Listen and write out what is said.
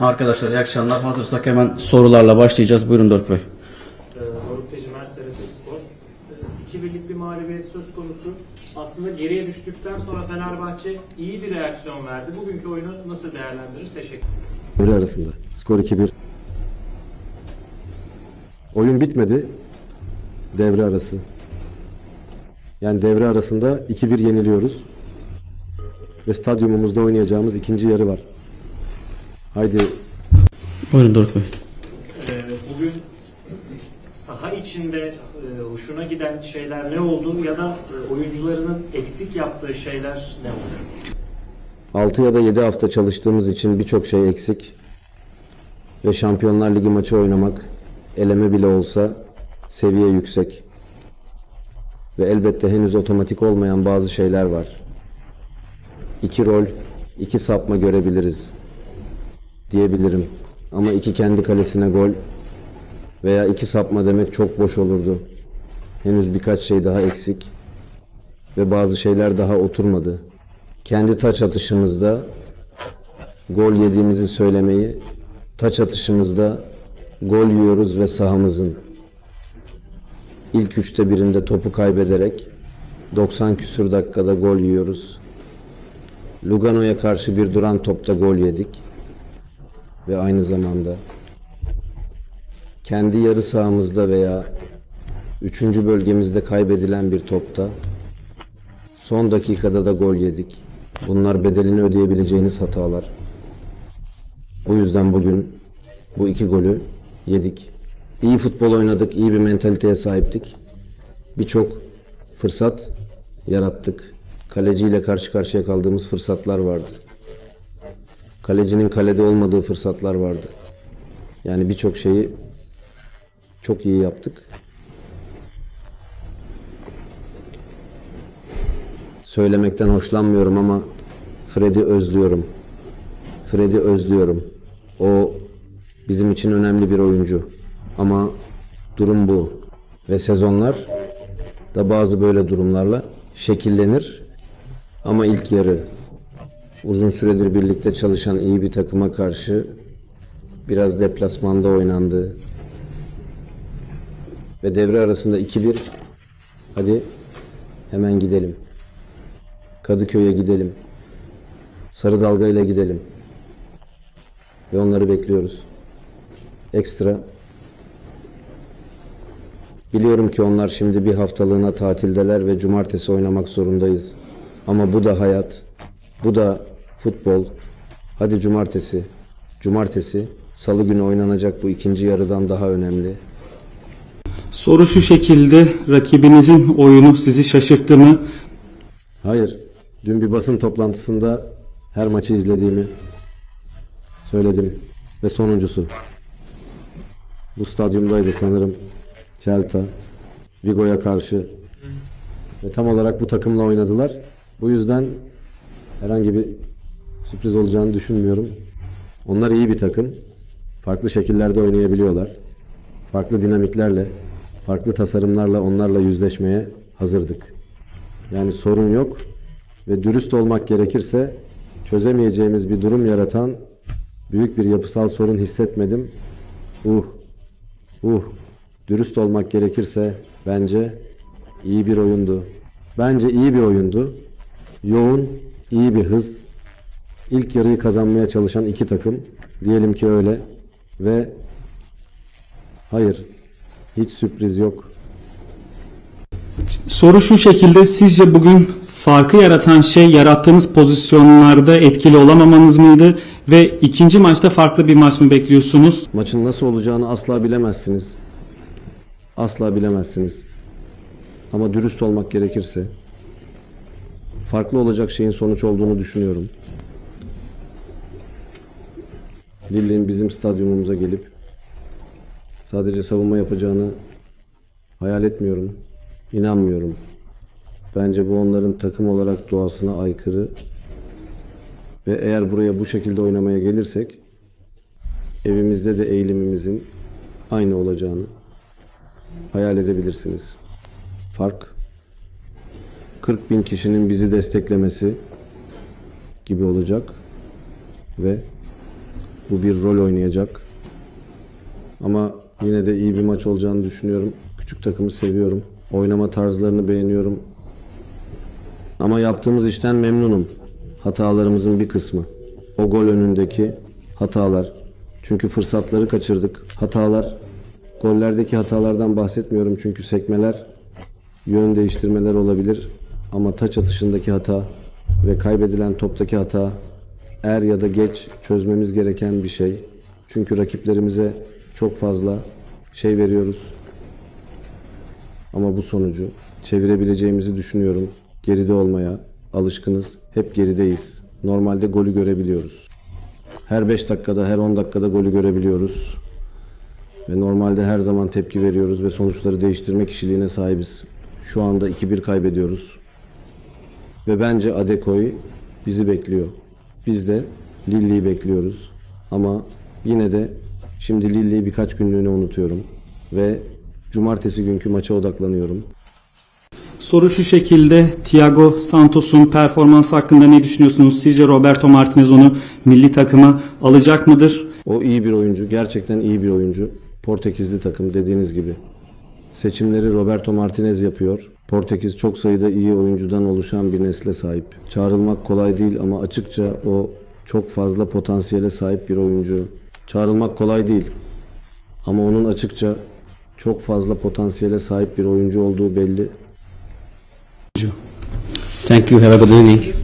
Arkadaşlar iyi akşamlar. Hazırsak hemen sorularla başlayacağız. Buyurun Doruk Bey. Ee, Doruk Tecimer, TRT Spor. Ee, İki birlik bir mağlubiyet söz konusu. Aslında geriye düştükten sonra Fenerbahçe iyi bir reaksiyon verdi. Bugünkü oyunu nasıl değerlendirir? Teşekkür Devre arasında. Skor 2-1. Oyun bitmedi. Devre arası. Yani devre arasında 2-1 yeniliyoruz. Ve stadyumumuzda oynayacağımız ikinci yarı var. Haydi Buyurun Doruk Bey. Ee, Bugün saha içinde e, hoşuna giden şeyler ne oldu ya da e, oyuncularının eksik yaptığı şeyler ne oldu? 6 ya da 7 hafta çalıştığımız için birçok şey eksik. Ve Şampiyonlar Ligi maçı oynamak eleme bile olsa seviye yüksek. Ve elbette henüz otomatik olmayan bazı şeyler var. İki rol, iki sapma görebiliriz diyebilirim. Ama iki kendi kalesine gol veya iki sapma demek çok boş olurdu. Henüz birkaç şey daha eksik ve bazı şeyler daha oturmadı. Kendi taç atışımızda gol yediğimizi söylemeyi, taç atışımızda gol yiyoruz ve sahamızın ilk üçte birinde topu kaybederek 90 küsur dakikada gol yiyoruz. Lugano'ya karşı bir duran topta gol yedik ve aynı zamanda kendi yarı sahamızda veya üçüncü bölgemizde kaybedilen bir topta son dakikada da gol yedik. Bunlar bedelini ödeyebileceğiniz hatalar. Bu yüzden bugün bu iki golü yedik. İyi futbol oynadık, iyi bir mentaliteye sahiptik. Birçok fırsat yarattık. Kaleciyle karşı karşıya kaldığımız fırsatlar vardı. Kalecinin kalede olmadığı fırsatlar vardı. Yani birçok şeyi çok iyi yaptık. Söylemekten hoşlanmıyorum ama Fred'i özlüyorum. Fred'i özlüyorum. O bizim için önemli bir oyuncu. Ama durum bu. Ve sezonlar da bazı böyle durumlarla şekillenir. Ama ilk yarı uzun süredir birlikte çalışan iyi bir takıma karşı biraz deplasmanda oynandı. Ve devre arasında 2-1 hadi hemen gidelim. Kadıköy'e gidelim. Sarı Dalga ile gidelim. Ve onları bekliyoruz. Ekstra. Biliyorum ki onlar şimdi bir haftalığına tatildeler ve cumartesi oynamak zorundayız. Ama bu da hayat. Bu da futbol. Hadi cumartesi. Cumartesi. Salı günü oynanacak bu ikinci yarıdan daha önemli. Soru şu şekilde, rakibinizin oyunu sizi şaşırttı mı? Hayır. Dün bir basın toplantısında her maçı izlediğimi söyledim. Ve sonuncusu. Bu stadyumdaydı sanırım. Celta. Vigo'ya karşı. Ve tam olarak bu takımla oynadılar. Bu yüzden herhangi bir sürpriz olacağını düşünmüyorum. Onlar iyi bir takım. Farklı şekillerde oynayabiliyorlar. Farklı dinamiklerle, farklı tasarımlarla onlarla yüzleşmeye hazırdık. Yani sorun yok ve dürüst olmak gerekirse çözemeyeceğimiz bir durum yaratan büyük bir yapısal sorun hissetmedim. Uh, uh, dürüst olmak gerekirse bence iyi bir oyundu. Bence iyi bir oyundu. Yoğun, iyi bir hız. İlk yarıyı kazanmaya çalışan iki takım. Diyelim ki öyle. Ve hayır, hiç sürpriz yok. Soru şu şekilde, sizce bugün farkı yaratan şey yarattığınız pozisyonlarda etkili olamamanız mıydı? Ve ikinci maçta farklı bir maç mı bekliyorsunuz? Maçın nasıl olacağını asla bilemezsiniz. Asla bilemezsiniz. Ama dürüst olmak gerekirse farklı olacak şeyin sonuç olduğunu düşünüyorum. Lille'in bizim stadyumumuza gelip sadece savunma yapacağını hayal etmiyorum. İnanmıyorum. Bence bu onların takım olarak doğasına aykırı. Ve eğer buraya bu şekilde oynamaya gelirsek evimizde de eğilimimizin aynı olacağını hayal edebilirsiniz. Fark 40 bin kişinin bizi desteklemesi gibi olacak ve Bu bir rol oynayacak. Ama yine de iyi bir maç olacağını düşünüyorum. Küçük takımı seviyorum. Oynama tarzlarını beğeniyorum. Ama yaptığımız işten memnunum. Hatalarımızın bir kısmı. O gol önündeki hatalar. Çünkü fırsatları kaçırdık. Hatalar. Gollerdeki hatalardan bahsetmiyorum çünkü sekmeler, yön değiştirmeler olabilir. Ama taç atışındaki hata ve kaybedilen toptaki hata er ya da geç çözmemiz gereken bir şey. Çünkü rakiplerimize çok fazla şey veriyoruz. Ama bu sonucu çevirebileceğimizi düşünüyorum. Geride olmaya alışkınız. Hep gerideyiz. Normalde golü görebiliyoruz. Her 5 dakikada, her 10 dakikada golü görebiliyoruz. Ve normalde her zaman tepki veriyoruz ve sonuçları değiştirme kişiliğine sahibiz. Şu anda 2-1 kaybediyoruz. Ve bence Adekoy bizi bekliyor. Biz de Lilli'yi bekliyoruz. Ama yine de şimdi Lilli'yi birkaç günlüğüne unutuyorum. Ve cumartesi günkü maça odaklanıyorum. Soru şu şekilde Thiago Santos'un performansı hakkında ne düşünüyorsunuz? Sizce Roberto Martinez onu milli takıma alacak mıdır? O iyi bir oyuncu. Gerçekten iyi bir oyuncu. Portekizli takım dediğiniz gibi. Seçimleri Roberto Martinez yapıyor. Portekiz çok sayıda iyi oyuncudan oluşan bir nesle sahip. Çağrılmak kolay değil ama açıkça o çok fazla potansiyele sahip bir oyuncu. Çağrılmak kolay değil. Ama onun açıkça çok fazla potansiyele sahip bir oyuncu olduğu belli. Thank you. Have a good evening.